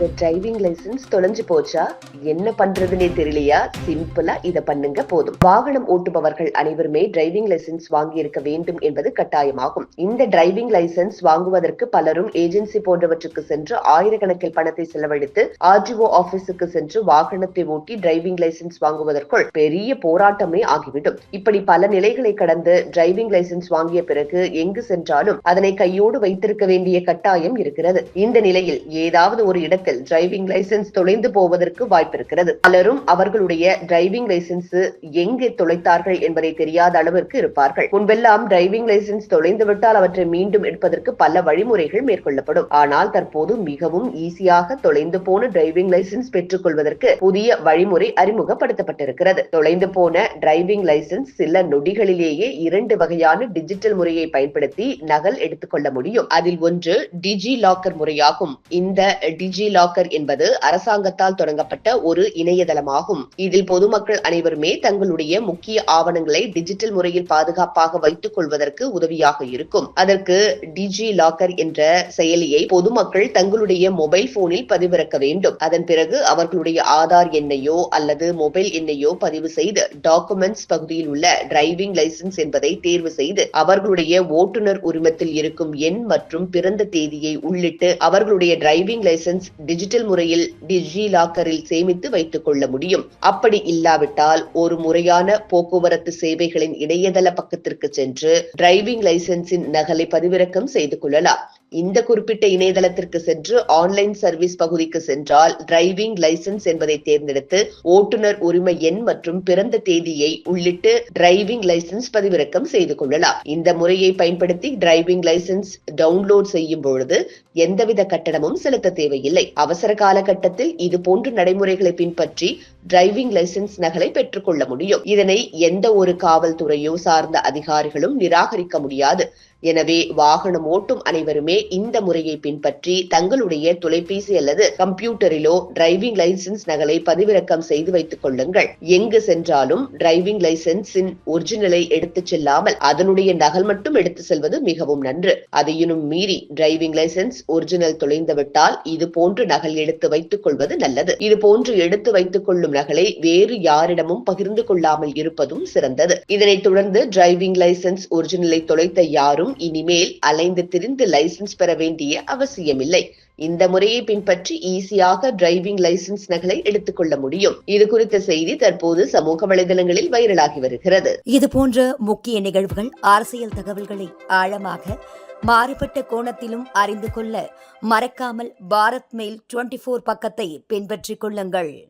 உங்க driving licence தொலைஞ்சு போச்சா? என்ன பண்றதுனே தெரியலையா? சிம்பிளா இத பண்ணுங்க போதும். வாகனம் ஓட்டுபவர்கள் அனைவருமே டிரைவிங் லைசன்ஸ் வாங்கி இருக்க வேண்டும் என்பது கட்டாயமாகும். இந்த டிரைவிங் லைசன்ஸ் வாங்குவதற்கு பலரும் ஏஜென்சி போன்றவற்றுக்கு சென்று ஆயிரக்கணக்கில் பணத்தை செலவழித்து ஆர்டிஓ ஆபீஸுக்கு சென்று வாகனத்தை ஓட்டி டிரைவிங் லைசன்ஸ் வாங்குவதற்குள் பெரிய போராட்டமே ஆகிவிடும். இப்படி பல நிலைகளை கடந்து டிரைவிங் லைசன்ஸ் வாங்கிய பிறகு எங்கு சென்றாலும் அதனை கையோடு வைத்திருக்க வேண்டிய கட்டாயம் இருக்கிறது. இந்த நிலையில் ஏதாவது ஒரு இடத்தில் டிரைவிங் லைசென்ஸ் தொலைந்து போவதற்கு வாய்ப்பிருக்கிறது. பலரும் அவர்களுடைய டிரைவிங் லைசென்ஸ் எங்கே தொலைத்தார்கள் என்பதை தெரியாத அளவிற்கு இருப்பார்கள். முன்பெல்லாம் டிரைவிங் லைசென்ஸ் தொலைந்து விட்டால் அவற்றை மீண்டும் எடுப்பதற்கு பல வழிமுறைகள் மேற்கொள்ளப்படும். ஆனால் தற்போது மிகவும் ஈஸியாக தொலைந்து போன டிரைவிங் லைசென்ஸ் பெற்றுக் கொள்வதற்கு புதிய வழிமுறை அறிமுகப்படுத்தப்பட்டிருக்கிறது. தொலைந்து போன டிரைவிங் லைசன்ஸ் சில நொடிகளிலேயே இரண்டு வகையான டிஜிட்டல் முறையை பயன்படுத்தி நகல் எடுத்துக்கொள்ள முடியும். அதில் ஒன்று டிஜி லாக்கர் முறையாகும். இந்த டிஜி லாக்கர் என்பது அரசாங்கத்தால் தொடங்கப்பட்ட ஒரு இணையதளமாகும். இதில் பொதுமக்கள் அனைவருமே தங்களுடைய முக்கிய ஆவணங்களை டிஜிட்டல் முறையில் பாதுகாப்பாக வைத்துக் கொள்வதற்கு உதவியாக இருக்கும். அதற்கு டிஜி லாக்கர் என்ற செயலியை பொதுமக்கள் தங்களுடைய மொபைல் போனில் பதிவிறக்க வேண்டும். அதன் பிறகு அவர்களுடைய ஆதார் எண்ணையோ அல்லது மொபைல் எண்ணையோ பதிவு செய்து டாக்குமெண்ட்ஸ் பகுதியில் உள்ள டிரைவிங் லைசென்ஸ் என்பதை தேர்வு செய்து அவர்களுடைய ஓட்டுநர் உரிமத்தில் இருக்கும் எண் மற்றும் பிறந்த தேதியை உள்ளிட்டு அவர்களுடைய டிரைவிங் லைசன்ஸ் டிஜிட்டல் முறையில் டிஜி லாக்கரில் சேமித்து வைத்துக் கொள்ள முடியும். அப்படி இல்லாவிட்டால் ஒரு முறையான போக்குவரத்து சேவைகளின் இணையதள பக்கத்திற்கு சென்று டிரைவிங் லைசன்ஸின் நகலை பதிவிறக்கம் செய்து கொள்ளலாம். இந்த குறிப்பிட்ட இணையதளத்திற்கு சென்று ஆன்லைன் சர்வீஸ் பகுதிக்கு சென்றால் டிரைவிங் லைசன்ஸ் என்பதை தேர்ந்தெடுத்து ஓட்டுநர் உரிமை எண் மற்றும் பிறந்த தேதியை உள்ளிட்டு டிரைவிங் லைசென்ஸ் பதிவிறக்கம் செய்து கொள்ளலாம். இந்த முறையை பயன்படுத்தி டிரைவிங் லைசன்ஸ் டவுன்லோட் செய்யும் பொழுது எந்தவித கட்டணமும் செலுத்த தேவையில்லை. அவசர காலகட்டத்தில் இது போன்ற நடைமுறைகளை பின்பற்றி டிரைவிங் லைசென்ஸ் நகலை பெற்றுக்கொள்ள முடியும். இதனை எந்த ஒரு காவல்துறையோ சார்ந்த அதிகாரிகளும் நிராகரிக்க முடியாது. எனவே வாகனம் ஓட்டும் அனைவருமே இந்த முறையை பின்பற்றி தங்களுடைய தொலைபேசி அல்லது கம்ப்யூட்டரிலோ டிரைவிங் லைசன்ஸ் நகலை பதிவிறக்கம் செய்து வைத்துக் கொள்ளுங்கள். எங்கு சென்றாலும் டிரைவிங் லைசன்ஸின் ஒரிஜினலை எடுத்துச் செல்லாமல் அதனுடைய நகல் மட்டும் எடுத்து செல்வது மிகவும் நன்று. அதையினும் மீறி டிரைவிங் லைசென்ஸ் ஒரிஜினல் தொலைந்துவிட்டால் இது போன்று நகல் எடுத்து வைத்துக் கொள்வது நல்லது. இது போன்று எடுத்து வைத்துக் கொள்ளும் நகலை வேறு யாரிடமும் பகிர்ந்து கொள்ளாமல் இருப்பதும் சிறந்தது. இதனைத் தொடர்ந்து டிரைவிங் லைசன்ஸ் ஒரிஜினலை தொலைத்த யாரும் இனிமேல் அலைந்து திரிந்து லைசன்ஸ் பெற வேண்டிய அவசியமில்லை. இந்த முறையை பின்பற்றி ஈஸியாக டிரைவிங் லைசன்ஸ் நகலை எடுத்துக்கொள்ள முடியும். இது குறித்த செய்தி தற்போது சமூக வலைதளங்களில் வைரலாகி வருகிறது. இது போன்ற முக்கிய நிகழ்வுகள் அரசியல் தகவல்களை ஆழமாக மாறுபட்ட கோணத்திலும் அறிந்து கொள்ள மறக்காமல் பாரத் மெயில் டுவெண்டி போர் பக்கத்தை பின்பற்றிக் கொள்ளுங்கள்.